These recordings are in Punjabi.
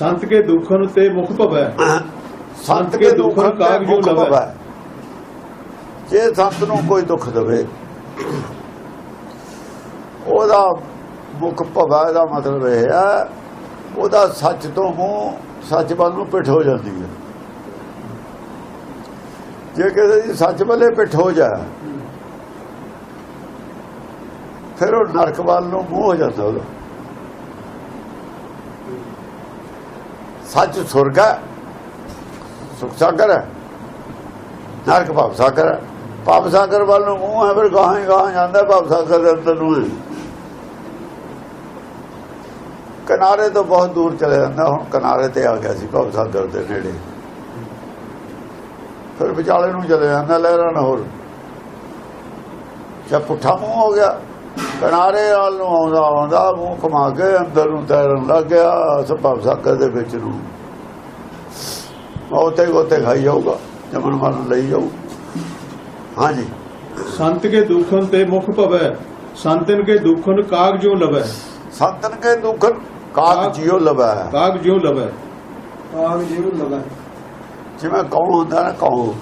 ਸੰਤ ਕੇ ਦੁਖਨ ਤੇ ਮੁਖ ਭਵੈ। ਸੰਤ ਕੇ ਦੁੱਖ ਕਾਗ ਜੋ ਲਵੈ। ਜੇ ਸੰਤ ਨੂੰ ਕੋਈ ਦੁੱਖ ਦੇਵੇ ਉਹਦਾ ਮੁਖ ਭਵਾ ਦਾ ਮਤਲਬ ਇਹ ਹੈ ਉਹਦਾ ਸੱਚ ਤੋਂ ਸੱਚ ਵੱਲ ਨੂੰ ਪਿੱਠ ਹੋ ਜਾਂਦੀ ਹੈ। ਜੇ ਕਿਸੇ ਦੀ ਸੱਚ ਵੱਲੇ ਪਿੱਠ ਹੋ ਜਾਏ ਫਿਰ ਉਹ ਨਰਕ ਵੱਲ ਨੂੰ ਮੂੰਹ ਹੋ ਜਾਂਦਾ ਉਹਦਾ। ਸੱਚ, ਸੁਰਗ ਹੈ। ਸੁਖ ਸਾਗਰ ਹੈ। ਨਰਕ ਭਵ ਸਾਗਰ ਹੈ। ਭਵ ਸਾਗਰ ਵੱਲ ਨੂੰ ਮੂੰਹ ਹੈ, ਫਿਰ ਗਾਹਾਂ ਹੀ ਗਾਹਾਂ ਜਾਂਦਾ ਭਵ ਸਾਗਰ ਦੇ ਅੰਦਰ ਨੂੰ। ਕਿਨਾਰੇ ਤੋਂ ਬਹੁਤ ਦੂਰ ਚਲੇ ਜਾਂਦਾ, ਹੁਣ ਕਿਨਾਰੇ ਤੇ ਆ ਗਿਆ ਸੀ ਭਵ ਸਾਗਰ ਦੇ ਨੇੜੇ। ਫਿਰ ਵਿਚਾਲੇ ਨੂੰ ਚਲੇ ਜਾਂਦਾ ਲਹਿਰਾਂ ਨਾਲ ਹੋਰ। ਜਦ ਪੁੱਠਾ ਮੂੰਹ ਹੋ ਗਿਆ ਕਿਨਾਰੇ ਵੱਲ ਨੂੰ ਆਉਂਦਾ ਆਉਂਦਾ ਮੂੰਹ ਘੁਮਾ ਕੇ ਅੰਦਰ ਨੂੰ ਤੈਰਨ ਲੱਗ ਗਿਆ ਸਭਵ ਸਾਗਰ ਦੇ ਵਿੱਚ ਨੂੰ। ਉਤੇ ਗੋਤੇ ਖਾਈ ਜਾਊਗਾ ਜਮਨ ਮਨ ਲਈ ਜਾਊ। ਹਾਂਜੀ। ਸੰਤ ਕੇ ਦੁਖਨ ਤੇ ਮੁਖ ਭਵੈ ਸੰਤਨ ਕੇ ਦੁਖਨ ਕਾਗ ਜੋ ਲਵੈ। ਸੰਤਨ ਕੇ ਦੁੱਖ ਕਾਗ ਜਿਉ ਲਵੈ। ਕਾਗ ਜੋ ਲਵੈ। ਆਗ ਜੀਵ ਲਗਾ ਜਿਵੇਂ ਕੌਣ ਹੁੰਦਾ ਨਾ ਕੌਣ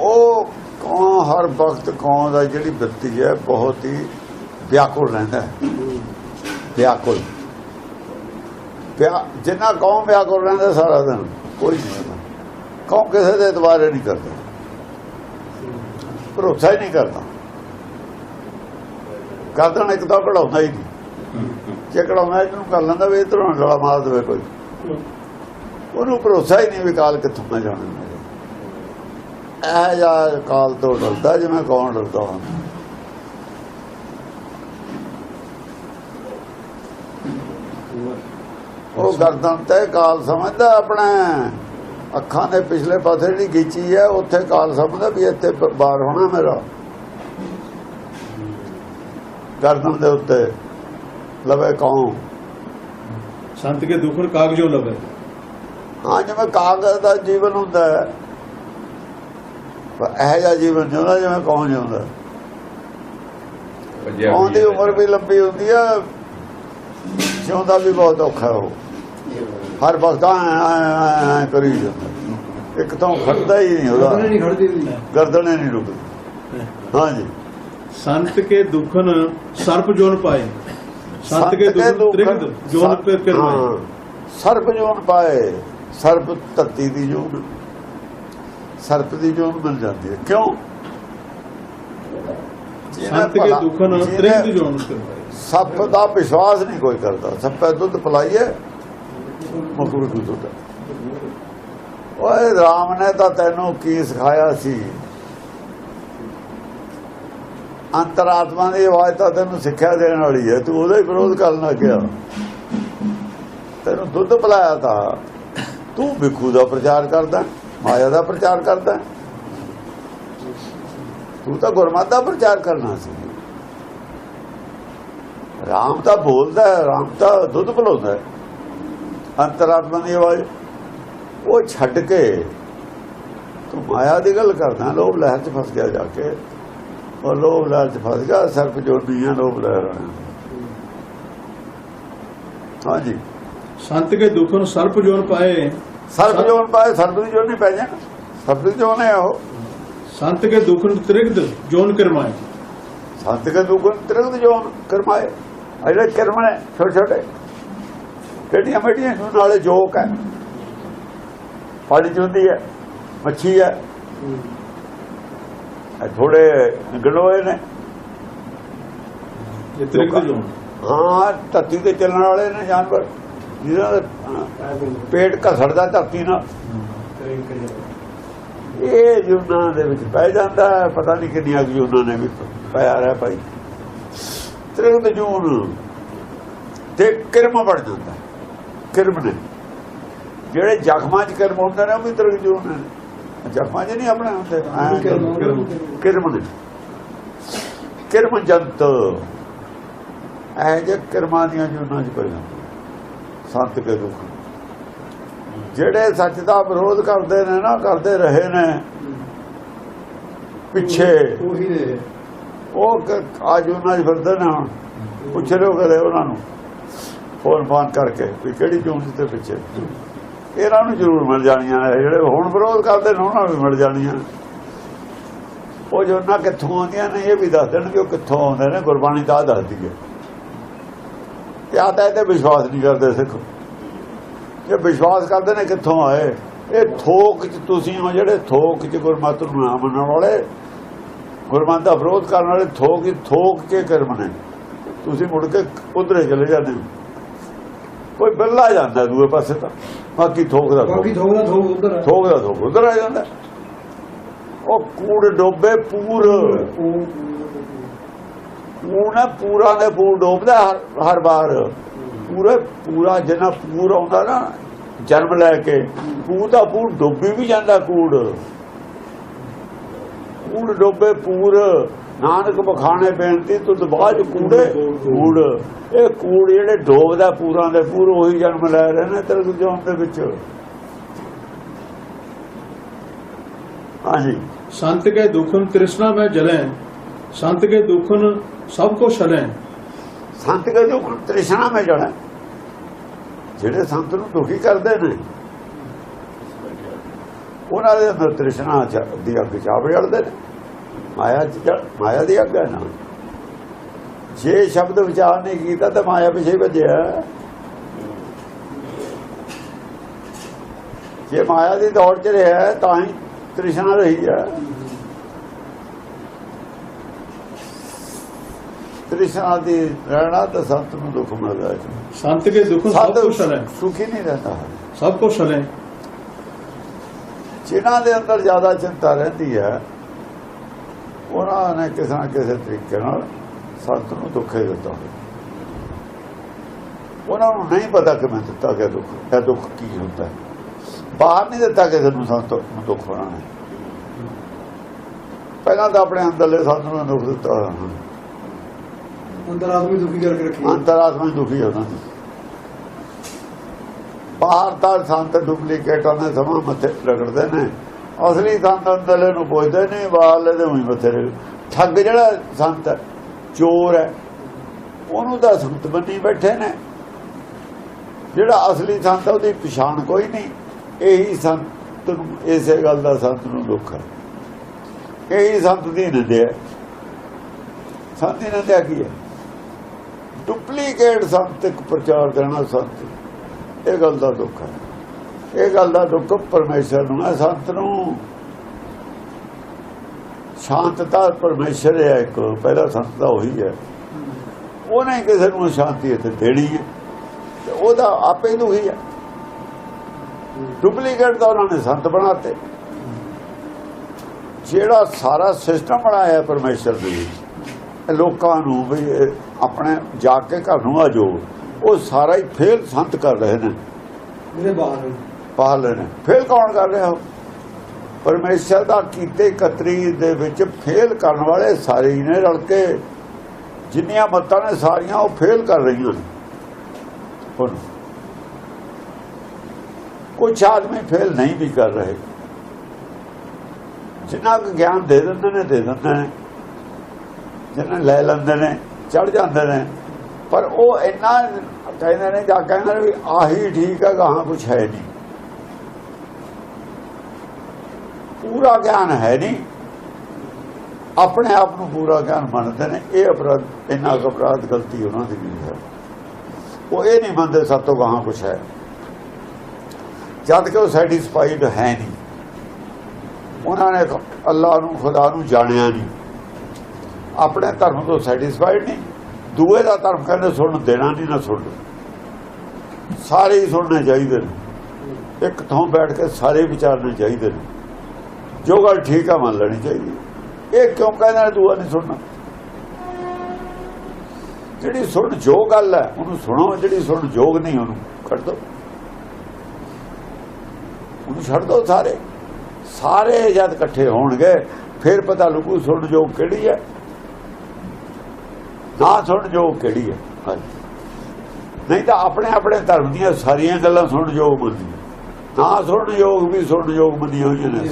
ਉਹ ਕੌਣ ਹਰ ਵਕਤ ਕੌਮ ਦਾ ਜਿਹੜੀ ਬਿਰਤੀ ਹੈ, ਬਹੁਤ ਹੀ ਵਿਆਕੁਲ ਰਹਿੰਦਾ ਹੈ। ਵਿਆਕੁਲ। ਜਿੰਨਾ ਕੌਮ ਵਿਆਕੁਲ ਰਹਿੰਦਾ ਸਾਰਾ ਦਿਨ ਕੋਈ ਨਹੀਂ ਕੌਮ ਕਿਸੇ ਦੇ ਇਤਬਾਰੇ ਨਹੀਂ ਕਰਦਾ। ਭਰੋਸਾ ਹੀ ਨਹੀਂ ਕਰਦਾ। ਕਰਦਣ ਇੱਕ ਤਾਂ ਕਢਾਉਂਦਾ ਹੀ ਨਹੀਂ। ਜੇ ਕਢਾਉਂਦਾ, ਇਹਨੂੰ ਕਰ ਲੈਂਦਾ ਵੀ ਇਧਰੋਂ ਗਲਾ ਮਾਰ ਦੇਵੇ ਕੋਈ। ਉਹਨੂੰ ਭਰੋਸਾ ਹੀ ਨਹੀਂ ਵਿਕਾਲ ਕਿੱਥੋਂ ਮੈਂ ਜਾਣਾ। ਇਹ ਜਾਂ ਕਾਲ ਤੋਂ ਡਰਦਾ ਜਿਵੇਂ ਕੌਣ ਡਰਦਾ ਹੁੰਦਾ ਉਹ ਗਰਦਨ ਤੇ ਕਾਲ ਸਮਝਦਾ ਆਪਣੇ। ਅੱਖਾਂ ਦੇ ਪਿਛਲੇ ਪਾਸੇ ਜਿਹੜੀ ਗੀਚੀ ਹੈ ਉੱਥੇ ਕਾਲ ਸਮਝਦਾ ਵੀ ਇੱਥੇ ਬਾਹਰ ਹੋਣਾ ਮੇਰਾ। ਗਰਦਨ ਦੇ ਉੱਤੇ। ਲਵੇ ਕੌਂ ਸੰਤ ਕੇ ਦੁਖਨ ਕਾਗ ਜੋ ਲਵੈ। ਹਾਂ ਜਿਵੇਂ ਕਾਗਜ਼ ਦਾ ਜੀਵਨ ਹੁੰਦਾ ਹੈ ਇਹ ਜਿਹਾ ਜੀਵਨ ਜਿਉਂਦਾ ਜਿਵੇਂ ਕੌਣ ਜਿਉਂਦਾ। ਕੌਣ ਦੀ ਉਮਰ ਵੀ ਲੰਬੀ ਹੁੰਦੀ ਹੈ ਜਿਉਂਦਾ ਵੀ ਬਹੁਤ ਔਖਾ ਉਹ। ਹਰ ਵਕਤ ਕਰੀ ਜਾਂਦਾ। ਇੱਕ ਤਾਂ ਖੜਦਾ ਹੀ ਨਹੀਂ ਉਹਦਾ। ਨਹੀਂ ਖੜਦੀ ਗਰਦਨੇ ਨਹੀਂ ਰੁਕਦੀ। ਹਾਂਜੀ। ਸੰਤ ਕੇ ਦੁਖਨ ਸਰਪ ਜੋਨ ਪਾਏ। ਸੰਤ ਕੇ ਦੁਖਨ ਜੋਨ ਕਰ ਕਰਵਾਏ ਹਾਂ, ਸਰਪ ਜੋਨ ਪਾਏ। ਸਰਪ ਧਰਤੀ ਦੀ ਜੋਨ। ਸਰਪ ਦੀ ਜੋਨ ਮਿਲ ਜਾਂਦੀ ਹੈ? ਕਿਉਂ? ਸੰਤ ਕੇ ਦੁਖਨ ਜਿਹਨੇ ਤ੍ਰਿਗਦ ਜੋਨ ਕਰਵਾਏ ਸੱਪ ਦਾ ਵਿਸ਼ਵਾਸ ਨਹੀਂ ਕੋਈ ਕਰਦਾ। ਸੱਪੇ ਦੁੱਧ ਪਲਾਈਏ ਮਕਰੂ ਦੀ ਦੁੱਧ। ਓਏ ਰਾਮ ਨੇ ਤਾਂ ਤੈਨੂੰ ਕੀ ਸਿਖਾਇਆ ਸੀ? ਅੰਤਰਾਤਮਾ ਦੀ ਆਵਾਜ਼ ਤਾਂ ਤੈਨੂੰ ਸਿੱਖਿਆ ਦੇਣ ਵਾਲੀ ਹੈ। ਤੂੰ ਉਹਦਾ ਹੀ ਵਿਰੋਧ ਕਰਨ ਲੱਗਿਆ। ਤੈਨੂੰ ਦੁੱਧ ਪਿਲਾਇਆ ਤਾਂ ਤੂੰ ਵਿਖੂ ਦਾ ਪ੍ਰਚਾਰ ਕਰਦਾ। ਮਾਇਆ ਦਾ ਪ੍ਰਚਾਰ ਕਰਦਾ। ਤੂੰ ਤਾਂ ਗੁਰਮਤ ਦਾ ਪ੍ਰਚਾਰ ਕਰਨਾ ਸੀ। ਰਾਮ ਤਾਂ ਬੋਲਦਾ ਹੈ, ਰਾਮ ਤਾਂ ਦੁੱਧ ਪਿਲਾਉਂਦਾ ਹੈ। ਅੰਤਰਾਤਮਾ ਦੀ ਆਵਾਜ਼। ਉਹ ਛੱਡ ਕੇ ਤੂੰ ਮਾਇਆ ਦੀ ਗੱਲ ਕਰਦਾ ਲੋਭ ਲਹਿਰ 'ਚ ਫਸ ਗਿਆ ਜਾ ਕੇ। ਉਹ ਲੋਭ ਲਹਿਰ 'ਚ ਫਸ ਗਿਆ ਸਰਪ ਜੋਨੀਆਂ ਲੋਭ ਲਹਿਰ ਹਾਂਜੀ। ਸੰਤ ਕੇ ਦੁੱਖ ਨੂੰ ਸਰਪ ਜੋਨ ਪਾਏ। ਸਰਪ ਜੋਨ ਪਾਏ ਸਰਪ ਦੀ ਜੋਨੀ ਪੈ ਜਾਣ। ਸਰਪ ਦੀ ਜੋਨ ਹੈ ਉਹ। ਸੰਤ ਕੇ ਦੁਖਨ ਤ੍ਰਿਗਦ ਜੋਨ ਕਰਵਾਏ ਸੰਤ ਕੇ ਦੁਗਣ ਤਿਰਗਦ ਜੋਨ ਕਰਮਾਏ। ਆ ਜਿਹੜੇ ਕਰਮ ਨੇ ਛੋਟੇ ਛੋਟੇ ਕਿਹੜੀਆਂ ਮੇਟੀਆਂ ਨਾਲੇ ਜੋਕ ਹੈ। ਚ ਹੁੰਦੀ ਹੈ ਮੱਛੀ ਹੈ। ਥੋੜੇ ਗਲੋਏ ਨੇ। ਇਹ ਤ੍ਰਿਗਦ ਜੋਨ। ਹਾਂ ਧਰਤੀ ਤੇ ਚੱਲਣ ਵਾਲੇ ਨੇ ਜਾਨਵਰ। ਜਿਹਦਾ ਅਹ, ਪੇਟ ਘਸੜਦਾ ਧਰਤੀ ਨਾਲ। ਇਹ ਜੁਨਾ ਦੇ ਵਿੱਚ ਪੈ ਜਾਂਦਾ ਪਤਾ ਨਹੀਂ ਕਿੰਨੀਆਂ ਕੁ ਜੂਨਾਂ ਨੇ ਵੀ ਪਿਆ ਰਿਹਾ ਭਾਈ। ਤ੍ਰਿਗਦ ਜੂਨ ਤੇ ਕਿਰਮ ਬਣ ਜਾਂਦਾ ਕਿਰਮ ਨੇ। ਜਿਹੜੇ ਜ਼ਖਮਾਂ 'ਚ ਕਿਰਮ ਹੁੰਦੇ ਨੇ ਉਹ ਵੀ ਤ੍ਰਿਗਦ ਜੂਨ ਨੇ। ਜ਼ਖਮਾਂ 'ਚ ਨਹੀਂ ਆਪਣੇ ਹੁੰਦੇ ਕਿਰਮ ਨੇ। ਕਿਰਮ ਜੰਤ। ਇਹ ਜੇ ਕਿਰਮਾਂ ਦੀਆਂ ਜੂਨਾਂ 'ਚ ਪੈ ਜਾਂਦੇ। ਸੰਤ ਕੇ ਦੁੱਖ। ਜਿਹੜੇ ਸੱਚ ਦਾ ਵਿਰੋਧ ਕਰਦੇ ਨੇ ਨਾ ਕਰਦੇ ਰਹੇ ਨੇ ਪਿੱਛੇ ਉਹੀ ਨੇ। ਉਹ ਅੱਜ ਉਹਨਾਂ 'ਚ ਫਿਰਦੇ ਨੇ ਹੁਣ। ਪੁੱਛ ਲਿਓ ਕਦੇ ਉਹਨਾਂ ਨੂੰ ਫੋਨ ਫਾਨ ਕਰਕੇ ਵੀ ਕਿਹੜੀ ਚੋਣ ਦੇ ਪਿੱਛੇ। ਇਹਨਾਂ ਨੂੰ ਜ਼ਰੂਰ ਮਿਲ ਜਾਣੀਆਂ ਨੇ ਜਿਹੜੇ ਹੁਣ ਵਿਰੋਧ ਕਰਦੇ ਨੇ ਉਹਨਾਂ ਨੂੰ ਵੀ ਮਿਲ ਜਾਣੀਆਂ ਉਹ ਜੋ ਨਾ ਕਿੱਥੋਂ ਆਉਂਦੀਆਂ ਨੇ ਇਹ ਵੀ ਦੱਸ ਦੇਣਗੇ ਉਹ ਕਿੱਥੋਂ ਆਉਂਦੇ ਨੇ ਗੁਰਬਾਣੀ ਤਾਂ ਆਹ ਦੱਸਦੀ ਹੈ। ਕਿਆ ਤਾਂ ਇਹ ਤੇ ਵਿਸ਼ਵਾਸ ਨਹੀਂ ਕਰਦੇ ਸਿੱਖ? ਜੇ ਵਿਸ਼ਵਾਸ ਕਰਦੇ ਨੇ ਕਿੱਥੋਂ ਆਏ? ਇਹ ਥੋਕ ਚ ਤੁਸੀਂ ਹੋ ਜਿਹੜੇ ਥੋਕ ਚ ਗੁਰਮਤਿ ਨੂੰ ਨਾ ਮੰਨਣ ਵਾਲੇ। ਗੁਰਮਤਿ ਦਾ ਵਿਰੋਧ ਕਰਨ ਵਾਲੇ ਥੋਕ ਹੀ ਥੋਕ ਕੇ ਕਰਮ ਨੇ। ਤੁਸੀਂ ਮੁੜ ਕੇ ਉਧਰੇ ਚਲੇ ਜਾਂਦੇ ਹੋ। ਕੋਈ ਬੱਲਾ ਜਾਂਦਾ ਦੂਏ ਪਾਸੇ ਤਾਂ। ਬਾਕੀ ਥੋਕ ਦਾ ਥੋਕ। ਬਾਕੀ ਥੋੜਾ ਦਾ ਥੋੜਾ ਉਧਰ ਥੋਕ ਦਾ ਥੋਕ ਉਧਰ ਆ ਜਾਂਦਾ। ਉਹ ਕੂੜ ਡੋਬੇ ਪੂਰ। ਪੂਰਨ ਪੂਰਾ ਦੇ ਪੂਰ ਡੋਬਦਾ ਹਰ ਵਾਰ। ਪੂਰੇ, ਪੂਰਾ ਜਨਾ ਪੂਰ ਆਉਂਦਾ ਨਾ, ਜਨਮ ਲੈ ਕੇ ਪੂਰ ਦਾ ਪੂਰ ਡੋਬੀ ਵੀ ਜਾਂਦਾ ਕੂੜ। ਕੂੜ ਡੋਬੇ ਪੂਰ। ਨਾਨਕ ਬਖਾਣੇ ਬੇਨਤੀ ਤੂੰ ਦਬਾਜ ਕੂੜੇ, ਕੂੜ। ਇਹ ਕੂੜ ਜਿਹੜੇ ਡੋਬਦਾ ਪੂਰਾਂ ਦੇ ਪੂਰ ਉਹੀ ਜਨਮ ਲੈ ਰਹੇ ਨੇ ਤੇਰੇ ਜੋਂ ਦੇ ਵਿੱਚ। ਹਾਂਜੀ। ਸੰਤ ਕੇ ਦੁਖਮ ਤ੍ਰਿਸ਼ਨਾ ਮੈਂ ਜਲੇ ਸੰਤ ਕੇ ਦੁਖਨ ਸਭ ਕੋ ਛੜੈ ਸੰਤ ਕੇ ਦੁਖਨ ਤ੍ਰਿਸ਼ਨਾ ਮੇ ਜੜਾ। ਜਿਹੜੇ ਸੰਤ ਨੂੰ ਦੁਖੀ ਕਰਦੇ ਨੇ, ਉਹਨਾਂ ਦੇ ਅੰਦਰ ਤ੍ਰਿਸ਼ਨਾ ਦੀ ਅੱਗ ਚਾਵ ਜੜਦੇ ਨੇ। ਮਾਇਆ ਚ ਮਾਇਆ ਦੀ ਅੱਗ ਹੈ ਨਾ। ਜੇ ਸ਼ਬਦ ਵਿਚਾਰ ਨਹੀਂ ਕੀਤਾ ਤਾਂ ਮਾਇਆ ਪਿਛੇ ਭੱਜਿਆ ਜੇ ਮਾਇਆ ਦੀ ਦੌੜ 'ਚ ਰਿਹਾ ਤਾਂ ਹੀ ਤ੍ਰਿਸ਼ਨਾ ਰਹੀ ਹੈ। ਕ੍ਰਿਸ਼ਨ ਰਹਿਣਾ ਤਾਂ ਸੰਤ ਨੂੰ ਦੁੱਖ ਮਿਲਦਾ ਹੈ ਸੰਤ ਕੇ ਦੁੱਖ ਸਭ ਕੁਸ਼ਲ ਹੈ ਸੁਖੀ ਨਹੀਂ ਰਹਿੰਦਾ। ਸਭ ਕੁਸ਼ਲ ਹੈ ਜਿਨ੍ਹਾਂ ਦੇ ਅੰਦਰ ਜ਼ਿਆਦਾ ਚਿੰਤਾ ਰਹਿੰਦੀ ਹੈ ਉਹਨਾਂ ਨੇ ਕਿਸੇ ਨਾ ਕਿਸੇ ਤਰੀਕੇ ਨਾਲ ਸੰਤ ਨੂੰ ਦੁੱਖ ਹੀ ਦਿੱਤਾ ਹੋਵੇ। ਉਹਨਾਂ ਨੂੰ ਨਹੀਂ ਪਤਾ ਕਿ ਮੈਂ ਦਿੱਤਾ ਗਿਆ ਦੁੱਖ ਇਹ ਦੁੱਖ ਕੀ ਹੁੰਦਾ ਹੈ। ਬਾਹਰ ਨਹੀਂ ਦਿੱਤਾ ਕਿਸੇ ਨੂੰ ਸੰਤ ਨੂੰ ਦੁੱਖ ਹੋਣਾ ਪਹਿਲਾਂ ਤਾਂ ਆਪਣੇ ਅੰਦਰਲੇ ਸੰਤ ਨੂੰ ਦੁੱਖ ਦਿੱਤਾ ਹੋਣਾ ਅੰਦਰ ਆਦਮੀ ਦੁਖੀ ਕਰਕੇ ਰੱਖੀ ਹੈ। ਅੰਤਰਾਤਮਾ ਦੁਖੀ ਹੋਣਾ ਬਾਹਰ ਤਾਂ ਸੰਤ ਡੁਪਲੀਕੇਟਾਂ ਦੇ ਸਮਾਂ ਮੱਥੇ ਰਗੜਦੇ ਨੇ। ਅਸਲੀ ਸੰਤ ਅੰਦਰਲੇ ਨੂੰ ਪੁੱਛਦੇ ਨੇ ਬਾਹਰਲੇ ਦੇ ਉਹੀ ਮੱਥੇ ਠੱਗ ਜਿਹੜਾ ਸੰਤ ਹੈ, ਚੋਰ ਹੈ ਉਹਨੂੰ ਤਾਂ ਸੰਤ ਬੰਨੀ ਬੈਠੇ ਨੇ। ਜਿਹੜਾ ਅਸਲੀ ਸੰਤ ਹੈ, ਉਹਦੀ ਪਛਾਣ ਕੋਈ ਨਹੀਂ। ਇਹੀ ਸੰਤ ਨੂੰ ਇਸੇ ਗੱਲ ਦਾ ਸੰਤ ਨੂੰ ਦੁੱਖ ਹੈ। ਇਹੀ ਸੰਤ ਦੀ ਨਿੰਦਿਆ ਸੰਤ ਦੀ ਨਿੰਦਿਆ ਕੀ ਹੈ? ਡੁਪਲੀਕੇਟ ਸੰਤ ਇੱਕ ਪ੍ਰਚਾਰ ਦੇਣਾ ਸੰਤ ਇਹ ਗੱਲ ਦਾ ਦੁੱਖ ਹੈ। ਇਹ ਗੱਲ ਦਾ ਦੁੱਖ ਪਰਮੇਸ਼ਰ ਨੂੰ ਹੈ, ਸੰਤ ਨੂੰ। ਸ਼ਾਂਤਤਾ ਪਰਮੇਸ਼ਰ ਹੈ ਇੱਕ, ਪਹਿਲਾ ਸੰਤ ਦਾ ਉਹੀ ਹੈ। ਉਹਨੇ ਕਿਸੇ ਨੂੰ ਸ਼ਾਂਤੀ ਇੱਥੇ ਦੇਣੀ ਹੈ। ਤੇ ਉਹਦਾ ਆਪੇ ਦੁਖੀ ਹੈ ਡੁਪਲੀਕੇਟ ਦਾ ਉਹਨਾਂ ਨੇ ਸੰਤ ਬਣਾਤੇ। ਜਿਹੜਾ ਸਾਰਾ ਸਿਸਟਮ ਬਣਾਇਆ ਪਰਮੇਸ਼ਰ ਦੇ ਵਿੱਚ ਲੋਕਾਂ ਨੂੰ ਵੀ ਆਪਣੇ ਜਾ ਕੇ ਘਰ ਨੂੰ ਆਜੋ ਉਹ ਸਾਰਾ ਹੀ ਫੇਲ ਸੰਤ ਕਰ ਰਹੇ ਨੇ। ਜਿਹੜੇ ਬਾਹਰ ਨੇ। ਪਾਲ ਨੇ। ਫੇਲ ਕੌਣ ਕਰ ਰਿਹਾ? ਪਰਮੇਸ਼ਰ ਦਾ ਕੀਤੇ ਕਤਰੀ ਦੇ ਵਿੱਚ ਫੇਲ ਕਰਨ ਵਾਲੇ ਸਾਰੇ ਹੀ ਨੇ ਰਲ ਕੇ। ਜਿੰਨੀਆਂ ਮੱਤਾਂ ਨੇ ਸਾਰੀਆਂ ਉਹ ਫੇਲ ਕਰ ਰਹੀਆਂ ਨੇ। ਹੁਣ ਕੁਝ ਆਦਮੀ ਫੇਲ ਨਹੀਂ ਵੀ ਕਰ ਰਹੇ। ਜਿਨ੍ਹਾਂ ਕੁ ਗਿਆਨ ਦੇ ਦਿੰਦੇ ਨੇ ਦੇ ਦਿੰਦੇ ਨੇ। ਜਿਹਨਾਂ ਲੈ ਲੈਂਦੇ ਨੇ ਚੜ ਜਾਂਦੇ ਨੇ। ਪਰ ਉਹ ਇੰਨਾ ਕਹਿੰਦੇ ਨੇ ਜਾਂ ਕਹਿੰਦੇ ਨੇ ਵੀ ਆਹੀ ਠੀਕ ਹੈ, ਗਾਹਾਂ ਕੁਝ ਹੈ ਨਹੀਂ। ਪੂਰਾ ਗਿਆਨ ਹੈ ਨਹੀਂ। ਆਪਣੇ ਆਪ ਨੂੰ ਪੂਰਾ ਗਿਆਨ ਮੰਨਦੇ ਨੇ। ਇਹ ਅਪਰਾਧ, ਇੰਨਾ ਕੁ ਅਪਰਾਧ ਗਲਤੀ ਉਹਨਾਂ ਦੀ ਵੀ ਹੈ। ਉਹ ਇਹ ਨਹੀਂ ਮੰਨਦੇ ਸਭ ਤੋਂ ਗਾਹਾਂ ਕੁਝ ਹੈ। ਜਦ ਕਿ ਉਹ ਸੈਟੀਸਫਾਈਡ ਹੈ ਨਹੀਂ। ਉਹਨਾਂ ਨੇ ਅੱਲਾ ਨੂੰ, ਖੁਦਾ ਨੂੰ ਜਾਣਿਆ ਨਹੀਂ। ਆਪਣੇ ਧਰਮ ਤੋਂ ਸੈਟੀਸਫਾਈਡ ਨਹੀਂ ਦੂਏ ਦਾ ਧਰਮ ਕਹਿੰਦੇ ਸੁਣ ਦੇਣਾ ਨਹੀਂ ਨਾ ਸੁਣ ਸਾਰੇ ਹੀ ਸੁਣਨੇ ਚਾਹੀਦੇ ਨੇ। ਇੱਕ ਥਾਂ ਬੈਠ ਕੇ ਸਾਰੇ ਵਿਚਾਰਨੇ ਚਾਹੀਦੇ ਨੇ। ਜੋ ਗੱਲ ਠੀਕ ਆ, ਮੰਨ ਲੈਣੀ ਚਾਹੀਦੀ। ਇਹ ਕਿਉਂ ਕਹਿੰਦੇ ਨੇ ਦੂਆ ਨਹੀਂ ਸੁਣਨਾ? ਜਿਹੜੀ ਸੁਣ ਜੋ ਗੱਲ ਹੈ, ਉਹਨੂੰ ਸੁਣੋ, ਜਿਹੜੀ ਸੁਣ ਜੋਗ ਨਹੀਂ, ਉਹਨੂੰ ਕੱਢ ਦੋ। ਉਹਨੂੰ ਛੱਡ ਦੋ ਸਾਰੇ। ਸਾਰੇ ਜਦ ਇਕੱਠੇ ਹੋਣਗੇ, ਫਿਰ ਪਤਾ ਲੱਗੂ ਸੁਣ ਜੋ ਕਿਹੜੀ ਹੈ। ਨਾ ਸੁਣ ਜੋ ਕਿਹੜੀ ਹੈ। ਹਾਂਜੀ। ਨਹੀਂ ਤਾਂ ਆਪਣੇ ਆਪਣੇ ਧਰਮ ਦੀਆਂ ਸਾਰੀਆਂ ਗੱਲਾਂ ਸੁਣ ਜੋ ਮੰਨੀ। ਨਾ ਸੁਣ ਯੋਗ ਵੀ ਸੁਣ ਯੋਗ ਮੰਨੀਆਂ ਹੋਈਆਂ ਨੇ।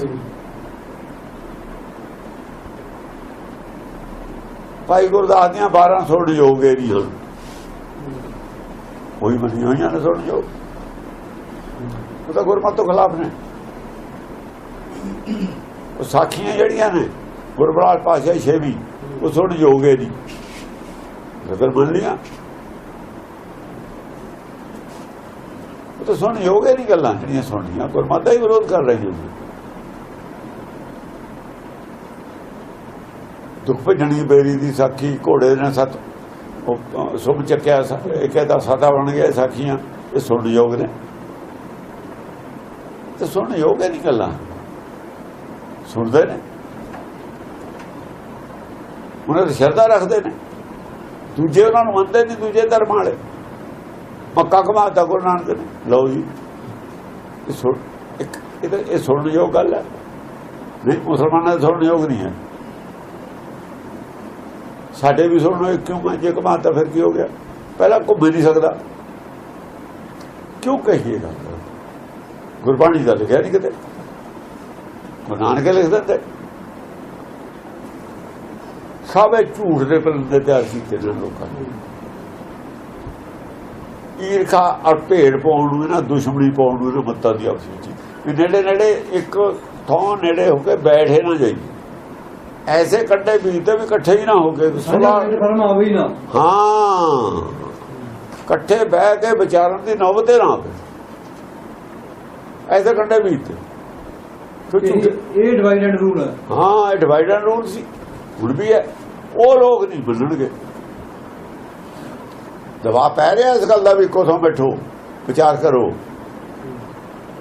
ਭਾਈ ਗੁਰਦਾਸ ਦੀਆਂ 12 ਸੁਣ ਯੋਗ ਇਹ ਹਨ। ਉਹੀ ਮੰਨੀਆਂ ਹੋਈਆਂ ਨੇ ਸੁਣ ਜੋ ਉਹ ਤਾਂ ਗੁਰਮਤਿ ਤੋਂ ਖਿਲਾਫ ਨੇ। ਉਹ ਸਾਖੀਆਂ ਜਿਹੜੀਆਂ ਨੇ ਗੁਰਬਰਾਲ ਪਾਸ਼ਾ ਛੇਵੀਂ, ਉਹ ਸੁਣ ਜੋਗੇ ਦੀ ਫਿਰ ਮੰਨ ਲਿਆ। ਉਹ ਤਾਂ ਸੁਣ ਜੋਗੇ ਨਹੀਂ ਗੱਲਾਂ, ਜਿਹੜੀਆਂ ਸੁਣਨੀਆਂ। ਗੁਰਮਤਿ ਹੀ ਵਿਰੋਧ ਕਰ ਰਹੀ ਹੈ ਦੁੱਖ ਭਜਣੀ ਬੇਰੀ ਦੀ ਸਾਖੀ, ਘੋੜੇ ਨੇ ਸੱਤ ਸੁਭ ਚੱਕਿਆ ਸ- ਇਹ ਕਹਿੰਦਾ ਸਾਦਾ ਬਣ ਗਿਆ ਸਾਖੀਆਂ, ਇਹ ਸੁਣ ਯੋਗ ਨੇ। ਤੇ ਸੁਣ ਯੋਗ ਨਹੀਂ ਗੱਲਾਂ। ਸੁਣਦੇ ਨੇ। ਉਹਨਾਂ ਦੀ ਸ਼ਰਧਾ ਰੱਖਦੇ ਨੇ। ਦੂਜੇ ਉਹਨਾਂ ਨੂੰ ਮੰਨਦੇ ਨਹੀਂ, ਦੂਜੇ ਧਰਮ ਵਾਲੇ। ਮੱਕਾ ਕਮਾਤਾ ਗੁਰੂ ਨਾਨਕ ਨੇ। ਲਓ ਜੀ, ਇਹ ਸੁਣ ਇਹ ਇਹ ਸੁਣਨ ਯੋਗ ਗੱਲ ਹੈ। ਨਹੀਂ, ਮੁਸਲਮਾਨਾਂ ਦੇ ਸੁਣਨ ਯੋਗ ਨਹੀਂ ਹੈ। ਸਾਡੇ ਵੀ ਸੁਣਨ ਇਹ ਕਿਉਂ ਜੇ ਕਮਾਤਾ ਫਿਰ ਕੀ ਹੋ ਗਿਆ? ਪਹਿਲਾਂ ਘੁੰਮ ਨਹੀਂ ਸਕਦਾ। ਕਿਉਂ ਕਹੀਏ ਗੱਲ? ਗੁਰਬਾਣੀ ਦਾ ਲਿਖਿਆ ਨਹੀਂ ਕਿਤੇ? ਗੁਰੂ ਨਾਨਕ ਲਿਖ ਦਿੰਦੇ। ਸਭ ਇਹ ਝੂਠ ਦੇ ਪਰਦੇ ਤਿਆਰ ਕੀਤੇ ਨੇ ਲੋਕਾਂ ਨੇ ਈਰਖਾ ਔਰ ਭੇੜ ਪਾਉਣ ਨੂੰ ਨਾ ਦੁਸ਼ਮਣੀ ਪਾਉਣ ਨੂੰ ਮੱਤਾਂ ਦੀ ਆਪਸ ਵਿੱਚ। ਵੀ ਨੇੜੇ ਨੇੜੇ ਇੱਕ ਥਾਂ ਨੇੜੇ ਹੋ ਕੇ ਬੈਠੇ ਨਾ ਜਾਈ ਐਸੇ ਕੱਢੇ ਬੀਜਦੇ ਵੀ ਇਕੱਠੇ ਹੀ ਨਾ ਹੋ ਕੇ ਹੀ ਨਾ। ਹਾਂ। ਇਕੱਠੇ ਬਹਿ ਕੇ ਵਿਚਾਰਨ ਦੀ ਨੌਬਤ ਨਾ ਆਵੇ ਐਸੇ ਕੰਡੇ ਬੀਜਦੇ ਫਿਰ ਇਹ ਡਿਵਾਈਡ ਐਂਡ ਰੂਲ ਹੈ। ਹਾਂ ਇਹ ਡਿਵਾਈਡ ਐਂਡ ਰੂਲ ਸੀ। ਹੁਣ ਵੀ ਹੈ। ਉਹ ਲੋਕ ਨਹੀਂ ਮੰਨਣਗੇ ਦਬਾਅ ਪੈ ਰਿਹਾ ਇਸ ਗੱਲ ਦਾ ਵੀ ਇੱਕੋ ਥਾਂ ਬੈਠੋ ਵਿਚਾਰ ਕਰੋ।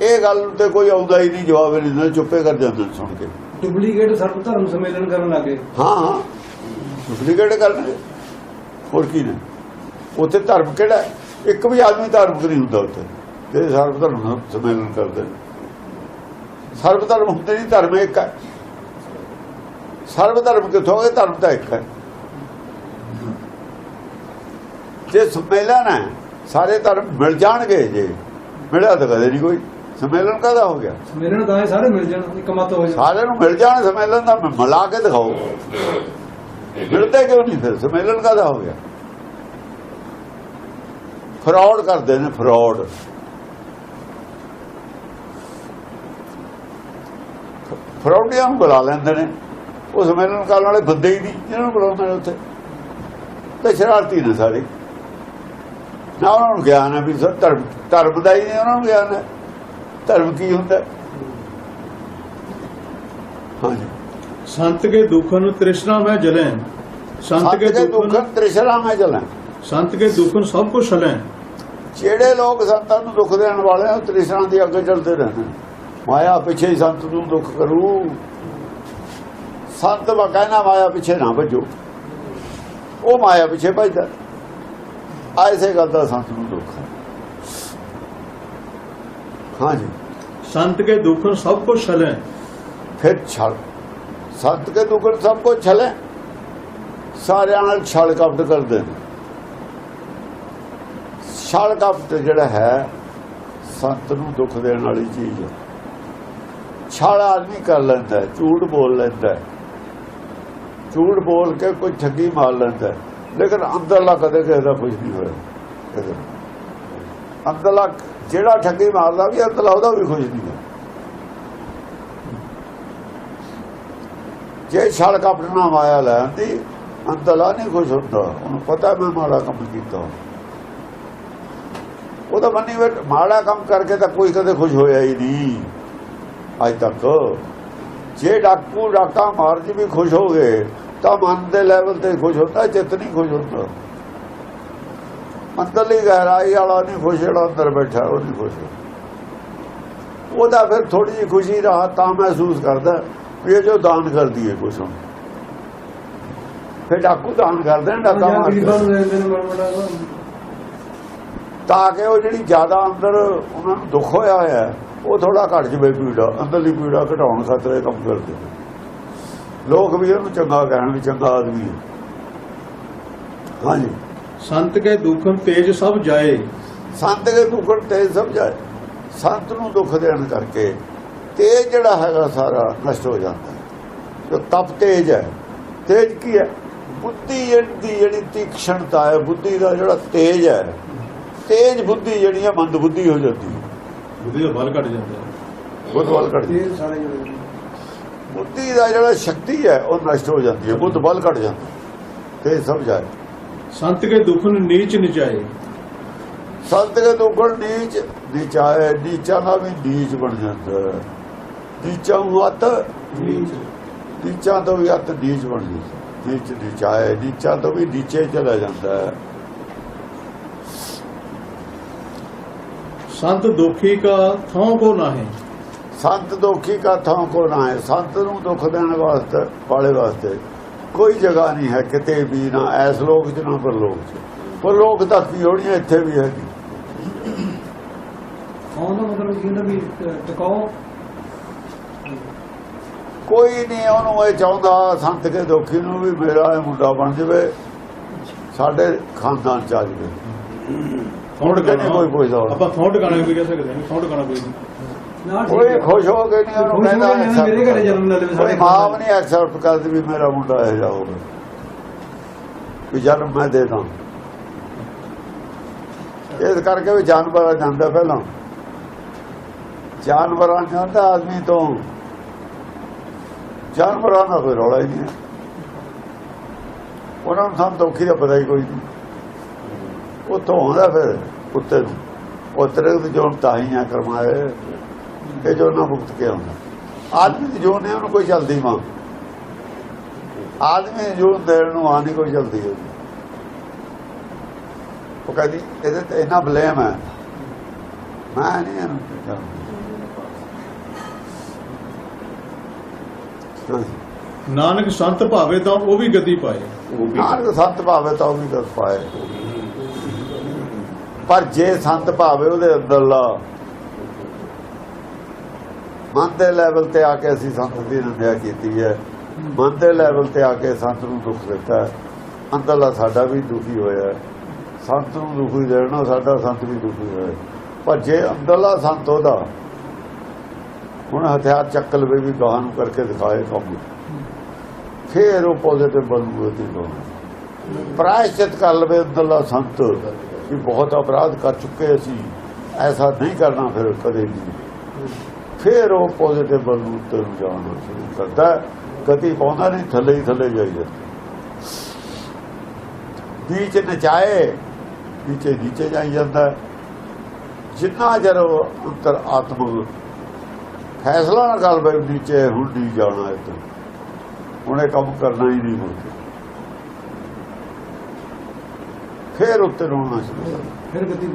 ਇਹ ਗੱਲ ਤੇ ਕੋਈ ਆਉਂਦਾ ਹੀ ਨਹੀਂ ਜਵਾਬ ਨਹੀਂ ਦਿੰਦਾ ਚੁੱਪੇ ਕਰ ਜਾਂਦੇ ਸੁਣ ਕੇ। ਡੁਪਲੀਕੇਟ ਸਰਬ ਧਰਮ ਸੰਮੇਲਨ ਕਰਨ ਲੱਗੇ। ਹਾਂ ਹਾਂ। ਡੁਪਲੀਕੇਟ ਕਰਨਗੇ ਹੋਰ ਕੀ ਨੇ? ਉੱਥੇ ਧਰਮ ਕਿਹੜਾ? ਇੱਕ ਵੀ ਆਦਮੀ ਧਾਰਮਿਕ ਨਹੀਂ ਹੁੰਦਾ ਉੱਥੇ। ਜਿਹੜੇ ਸਰਬ ਧਰਮ ਸੰਮੇਲਨ ਕਰਦੇ ਸਰਬ ਧਰਮ ਹੁੰਦੇ ਨਹੀਂ ਧਰਮ ਇੱਕ ਹੈ। ਸਰਬ ਧਰਮ ਕਿੱਥੋਂ ਹੈ ਧਰਮ ਤਾਂ ਇੱਕ ਹੈ। ਜੇ ਸੰਮੇਲਨ ਹੈ ਸਾਰੇ ਧਰਮ ਮਿਲ ਜਾਣਗੇ ਜੇ। ਮਿਲਿਆ ਤਾਂ ਕਦੇ ਨਹੀਂ ਕੋਈ। ਸੰਮੇਲਨ ਕਾਹਦਾ ਹੋ ਗਿਆ? ਸੰਮੇਲਨ ਤਾਂ ਇਹ ਸਾਰੇ ਮਿਲ ਜਾਣ ਇੱਕ ਮਤ ਹੋ ਜਾਣ ਸਾਰਿਆਂ ਨੂੰ ਮਿਲ ਜਾਣ ਸੰਮੇਲਨ ਦਾ ਮਿਲਾ ਕੇ ਦਿਖਾਓ। ਮਿਲਦੇ ਕਿਉਂ ਨਹੀਂ ਫਿਰ? ਸੰਮੇਲਨ ਕਾਹਦਾ ਹੋ ਗਿਆ? ਫਰਾਡ ਕਰਦੇ ਨੇ ਫਰਾਡ। ਫਰਾਡੀਆਂ ਨੂੰ ਬੁਲਾ ਲੈਂਦੇ ਨੇ। ਉਹ ਸੰਮੇਲਨ ਕਰਨ ਵਾਲੇ ਬੰਦੇ ਹੀ ਨਹੀਂ ਜਿਹਨਾਂ ਨੂੰ ਬੁਲਾਉਂਦੇ ਨੇ ਉੱਥੇ। ਤੇ ਸ਼ਰਾਰਤੀ ਨੇ ਸਾਰੇ। ਨਾ ਉਹਨਾਂ ਨੂੰ ਗਿਆਨ ਹੈ ਵੀ ਧਰਮ ਧਰਮ ਦਾ ਹੀ ਨਹੀਂ ਉਹਨਾਂ ਨੂੰ ਗਿਆਨ ਹੈ। ਧਰਮ ਕੀ ਹੁੰਦਾ? ਹੈ? ਹਾਂਜੀ। ਸੰਤ ਕੇ ਦੁਖਨ ਤ੍ਰਿਸ਼ਨਾ ਮੈਂ ਜਲੈ। ਸੰਤ ਕੇ ਦੁੱਖ ਤ੍ਰਿਸ਼ਨਾ ਮੈਂ ਚਲਾਂ ਸੰਤ ਕੇ ਦੁਖਨ ਸਭ ਕੁਛ ਹਲੈ ਜਿਹੜੇ ਲੋਕ ਸੰਤਾਂ ਨੂੰ ਦੁੱਖ ਦੇਣ ਵਾਲੇ ਆ ਉਹ ਤ੍ਰਿਸ਼ਨਾ ਦੀ ਅੱਗੇ ਚੱਲਦੇ ਰਹਿੰਦੇ ਮਾਇਆ ਪਿੱਛੇ ਹੀ ਸੰਤ ਨੂੰ ਦੁੱਖ ਕਰੂ। ਸੰਤ ਵਾ ਕਹਿਣਾ ਮਾਇਆ ਪਿੱਛੇ ਨਾ ਭਜੋ ਉਹ ਮਾਇਆ ਪਿੱਛੇ ਭਜਦਾ ਐਸੇ ਗੱਲ ਦਾ ਸੰਤ ਨੂੰ ਦੁੱਖ ਹੈ। ਹਾਂਜੀ ਸੰਤ ਕੇ ਦੁਖਨ ਸਭ ਕੁਛ ਹਲੈ ਫਿਰ ਛਲ। ਸੰਤ ਕੇ ਦੁੱਖ ਸਭ ਕੁਝ ਛਲੇ। ਸਾਰਿਆਂ ਨਾਲ ਛਲ ਕਪਟ ਕਰਦੇ ਨੇ। ਛਲ ਕਪਟ ਜਿਹੜਾ ਹੈ ਸੰਤ ਨੂੰ ਦੁੱਖ ਦੇਣ ਵਾਲੀ ਚੀਜ਼ ਹੈ। ਛਲ ਆਦਮੀ ਕਰ ਲੈਂਦਾ ਝੂਠ ਬੋਲ ਲੈਂਦਾ। ਝੂਠ ਬੋਲ ਕੇ ਕੋਈ ਠੱਗੀ ਮਾਰ ਲੈਂਦਾ ਲੇਕਿਨ ਅੰਦਰਲਾ ਕਦੇ ਕਿਸੇ ਦਾ ਕੁਝ ਨਹੀਂ ਹੋਇਆ। ਅੰਦਰਲਾ ਜਿਹੜਾ ਠੱਗੀ ਮਾਰਦਾ ਵੀ, ਅੰਦਰਲਾ ਉਹਦਾ ਵੀ ਕੁਝ ਨਹੀਂ ਹੈ ਜੇ ਛਲ ਕਪਟ ਨਾ ਮਾਇਆ ਲੈਂਦੀ ਅੰਦਰਲਾ ਨਹੀਂ ਖੁਸ਼ ਹੁੰਦਾ। ਉਹਨੂੰ ਪਤਾ ਮੈਂ ਮਾੜਾ ਕੰਮ ਕੀਤਾ। ਉਹ ਮੰਨੀ ਵੀ ਮਾੜਾ ਕੰਮ ਕਰਕੇ ਤਾਂ ਕੋਈ ਕਦੇ ਖੁਸ਼ ਹੋਇਆ ਹੀ ਨਹੀਂ। ਅੱਜ ਤੱਕ। ਜੇ ਡਾਕੂ ਡਾਕਾ ਮਾਰ ਜੀ ਵੀ ਖੁਸ਼ ਹੋ ਗਏ ਤਾਂ ਮਨ ਦੇ ਲੈਵਲ ਤੇ ਖੁਸ਼ ਹੁੰਦਾ ਚਿੱਤ ਨਹੀਂ ਖੁਸ਼ ਹੁੰਦਾ। ਅੰਦਰਲੀ ਗਹਿਰਾਈ ਵਾਲਾ ਨਹੀਂ ਖੁਸ਼ ਜਿਹੜਾ ਅੰਦਰ ਬੈਠਾ ਉਹ ਨਹੀਂ ਖੁਸ਼। ਉਹਦਾ ਫਿਰ ਥੋੜੀ ਜਿਹੀ ਖੁਸ਼ੀ ਰਾਹਤ ਤਾਂ ਮਹਿਸੂਸ ਕਰਦਾ ਵੀ ਇਹ ਜੋ ਦਾਨ ਕਰਦੀ ਹੈ ਕੁਛ ਹੁਣ। ਫਿਰ ਡਾਕੂ ਦਾਨ ਕਰਦੇ ਨੇ ਡਾਕਾ ਨੂੰ ਨੇ ਤਾਂ ਕਿ ਉਹ ਜਿਹੜੀ ਜ਼ਿਆਦਾ ਅੰਦਰ ਉਹਨਾਂ ਨੂੰ ਦੁੱਖ ਹੋਇਆ ਹੋਇਆ ਉਹ ਥੋੜਾ ਘਟ ਜਵੇ ਪੀੜਾ ਅੰਦਰਲੀ ਪੀੜਾ ਘਟਾਉਣ ਖਾਤਰ ਇਹ ਕੰਮ ਕਰਦੇ ਨੇ। ਲੋਕ ਵੀ ਇਹਨੂੰ ਚੰਗਾ ਕਹਿਣ ਵੀ ਚੰਗਾ ਆਦਮੀ ਹੈ। ਹਾਂਜੀ। ਸੰਤ ਕੇ ਦੁਖਨ ਤੇਜ ਸਭ ਜਾਏ। ਸੰਤ ਦੇ ਦੁੱਖ ਤੇਜ ਸਮਝਾਏ ਸੰਤ ਨੂੰ ਦੁੱਖ ਦੇਣ ਕਰਕੇ ਤੇਜ ਜਿਹੜਾ ਹੈਗਾ ਸਾਰਾ ਨਸ਼ਟ ਹੋ ਜਾਂਦਾ ਹੈ। ਜੋ ਤਪ ਤੇਜ ਹੈ। ਤੇਜ ਕੀ ਹੈ? ਬੁੱਧੀ ਦੀ ਜਿਹੜੀ ਤੀਕਸ਼ਣਤਾ ਹੈ ਬੁੱਧੀ ਦਾ ਜਿਹੜਾ ਤੇਜ ਹੈ ਤੇਜ ਬੁੱਧੀ ਜਿਹੜੀ ਹੈ ਮੰਦ ਬੁੱਧੀ ਹੋ ਜਾਂਦੀ ਹੈ। ਬੁੱਧੀ ਦਾ ਬਲ ਘਟ ਜਾਂਦਾ ਹੈ। ਬੁੱਧ ਬਲ ਘਟ ਜਿਹੜੇ ਬੁੱਧੀ ਦਾ ਜਿਹੜਾ ਸ਼ਕਤੀ ਹੈ ਉਹ ਨਸ਼ਟ ਹੋ ਜਾਂਦੀ ਹੈ ਬੁੱਧ ਬਲ ਘਟ ਜਾਂਦਾ। ਤੇ ਸਭ ਜਾਏ। ਸੰਤ ਕੇ ਦੁੱਖ ਨੂੰ ਨੀਚ ਨਿਚਾਏ। ਸੰਤ ਕੇ ਦੁਗਣ ਨੀਚ ਨੀਚਾਏ ਨੀਚਾ ਦਾ ਵੀ ਨੀਚ ਬਣ ਜਾਂਦਾ। ਨੀਚਾ ਨੂੰ ਅੱਤ ਨੀਚਾ। ਤੋਂ ਵੀ ਅੱਤ ਨੀਚ ਬਣ ਜਾਂਦਾ ਨੀਚ ਨੀਚਾਏ ਨੀਚਾ ਤੋਂ ਵੀ ਨੀਚੇ ਚਲਾ ਜਾਂਦਾ ਹੈ। ਸੰਤ ਦੁਖੀ ਕਾ ਥਾਂ ਕੋ ਨਾਹੀਂ। ਸੰਤ ਦੁਖੀ ਕਾ ਥਾਂ ਕੋ ਨਾ ਹੈ ਸੰਤ ਨੂੰ ਦੁੱਖ ਦੇਣ ਵਾਸਤੇ ਵਾਲੇ ਵਾਸਤੇ ਕੋਈ ਜਗ੍ਹਾ ਨਹੀਂ ਹੈ ਕਿਤੇ ਵੀ ਨਾ ਐਸ ਲੋਕ ਚ ਨਾ ਪਰਲੋਕ ਚ। ਪਰਲੋਕ ਤੱਕ ਹੀ ਹੋਣੀ ਇੱਥੇ ਵੀ ਹੈ ਮਤਲਬ ਵੀ ਟਿਕਾਓ ਕੋਈ ਨਹੀਂ ਉਹਨੂੰ ਇਹ ਚਾਹੁੰਦਾ ਸੰਤ ਕੇ ਦੁਖੀ ਨੂੰ ਵੀ ਮੇਰਾ ਇਹ ਮੁੰਡਾ ਬਣ ਜਾਵੇ ਸਾਡੇ ਖਾਨਦਾਨ ਚ ਆ ਜਾਵੇ। ਕਹਿੰਦੇ ਕਰਨਾ ਕੋਈ ਪੁੱਛਦਾ। ਆਪਾਂ ਥੌਂਡ ਕਰਨਾ ਵੀ ਕਹਿ ਸਕਦੇ ਹਾਂ ਥੌਂਡ ਕਰਨਾ ਕੋਈ ਕੋਈ। ਖੁਸ਼ ਹੋ ਕੇ ਨਹੀਂ ਉਹਨੂੰ ਕਹਿੰਦਾ ਮੇਰੇ ਘਰੇ ਜਨਮ ਲੈ ਲਵੇ, ਸਾਡੇ ਮਾਂ ਵੀ ਨਹੀਂ ਐਕਸੈਪਟ ਕਰਦੀ ਵੀ ਮੇਰਾ ਮੁੰਡਾ ਇਹ ਜਾ ਹੋਵੇ। ਵੀ ਜਨਮ ਮੈਂ ਦੇ ਦਾਂ। ਇਸ ਕਰਕੇ ਵੀ ਜਾਨਵਰਾਂ ਜਾਂਦਾ ਪਹਿਲਾਂ। ਜਾਨਵਰਾਂ ਜਾਂਦਾ ਆਦਮੀ ਤੋਂ। ਜਾਨਵਰਾਂ ਦਾ ਕੋਈ ਰੌਲਾ ਹੀ ਨਹੀਂ। ਉਹਨਾਂ ਨੂੰ ਸਾਨੂੰ ਦੁੱਖੀ ਦਾ ਪਤਾ ਹੀ ਕੋਈ ਨਹੀਂ। ਉੱਥੋਂ ਆਉਂਦਾ ਫਿਰ ਉੱਤੇ ਨੂੰ। ਉਹ ਤੇਰੇ ਤੇ ਜੋ ਤਾਂ ਹੀ ਆ ਕਰਮਾਏ। ਇਹ ਜੋ ਨਾ ਮੁਕਤ ਕੇ ਆਉਂਦਾ। ਆਦਮੀ ਦੀ ਜੋ ਨੇ ਉਹਨੂੰ ਕੋਈ ਜਲਦੀ ਮਾਂ ਆਦਮੀ ਦੀ ਜੋ ਦੇਣ ਨੂੰ ਆ ਨਹੀਂ ਕੋਈ ਜਲਦੀ ਹੈ ਉਹ ਕਹਿੰਦੀ ਇਹਦੇ ਤੇ ਇੰਨਾ ਬਲੇਮ ਹੈ। ਮੈਂ ਨਹੀਂ ਇਹਨੂੰ ਨਾਨਕ ਸੰਤ ਭਾਵੇ ਤਾਂ ਉਹ ਵੀ ਗਤੀ ਪਾਏ। ਨਾਨਕ ਸੰਤ ਭਾਵੇ ਤਾਂ ਉਹ ਵੀ ਕਰ ਪਾਏ। ਪਰ ਜੇ ਸੰਤ ਭਾਵੇ ਉਹਦੇ ਅੰਦਰਲਾ ਮਨ ਦੇ ਲੈਵਲ ਤੇ ਆ ਕੇ ਅਸੀਂ ਸੰਤ ਦੀ ਨਿੰਦਿਆ ਕੀਤੀ ਹੈ। ਮਨ ਦੇ ਲੈਵਲ ਤੇ ਆ ਕੇ ਸੰਤ ਨੂੰ ਦੁੱਖ ਦਿੱਤਾ ਅੰਦਰਲਾ ਸਾਡਾ ਵੀ ਦੁਖੀ ਹੋਇਆ ਸੰਤ ਨੂੰ ਦੁਖੀ ਦੇਣਾ ਸਾਡਾ ਸੰਤ ਵੀ ਦੁਖੀ ਹੋਇਆ ਪਰ ਜੇ ਅੰਦਰਲਾ ਸੰਤ ਉਹਦਾ, ਹੁਣ ਹਥਿਆਰ ਚੱਕ ਲਵੇ ਵੀ ਗਾਹਾਂ ਨੂੰ ਕਰਕੇ ਦਿਖਾਏ ਕੰਮ ਫੇਰ ਉਹ ਪੋਜ਼ਿਟਿਵ ਬਣੂਗਾ ਤੇ ਲੋਕ ਪ੍ਰਾਇਸ਼ਚਿਤ ਕਰ ਲਵੇ ਅੰਦਰਲਾ ਸੰਤ ਕਿ ਬਹੁਤ ਅਪਰਾਧ ਕਰ ਚੁੱਕੇ ਅਸੀਂ। ਐਸਾ ਨਹੀਂ ਕਰਨਾ ਫਿਰ ਕਦੇ ਵੀ। ਫਿਰ ਉਹ ਪੋਜ਼ਿਟਿਵ ਬਣੂ ਉੱਤੇ ਨੂੰ ਜਾਣਾ ਸ਼ੁਰੂ ਕਰਦਾ ਗਤੀ ਪਾਉਂਦਾ ਨਹੀਂ, ਥੱਲੇ ਹੀ ਥੱਲੇ ਜਾਈ ਜਾਂਦਾ। ਵਿੱਚ ਨਚਾਏ ਨੀਚੇ ਨੀਚੇ ਜਾਈ ਜਾਂਦਾ। ਜਿੰਨਾ ਜਰ ਅੰਤਰ ਆਤਮ ਫੈਸਲਾ ਨਾ ਕਰ ਬਈ ਨੀਚੇ ਹੁਣ ਨਹੀਂ ਜਾਣਾ ਇੱਥੇ। ਹੁਣ ਕੰਮ ਕਰਨਾ ਹੀ ਨਹੀਂ ਹੁੰਦਾ ਫਿਰ ਉੱਤੇ ਰੋਣਾ ਸ਼ੁਰੂ ਕਰਦਾ ਫਿਰ ਗਤੀ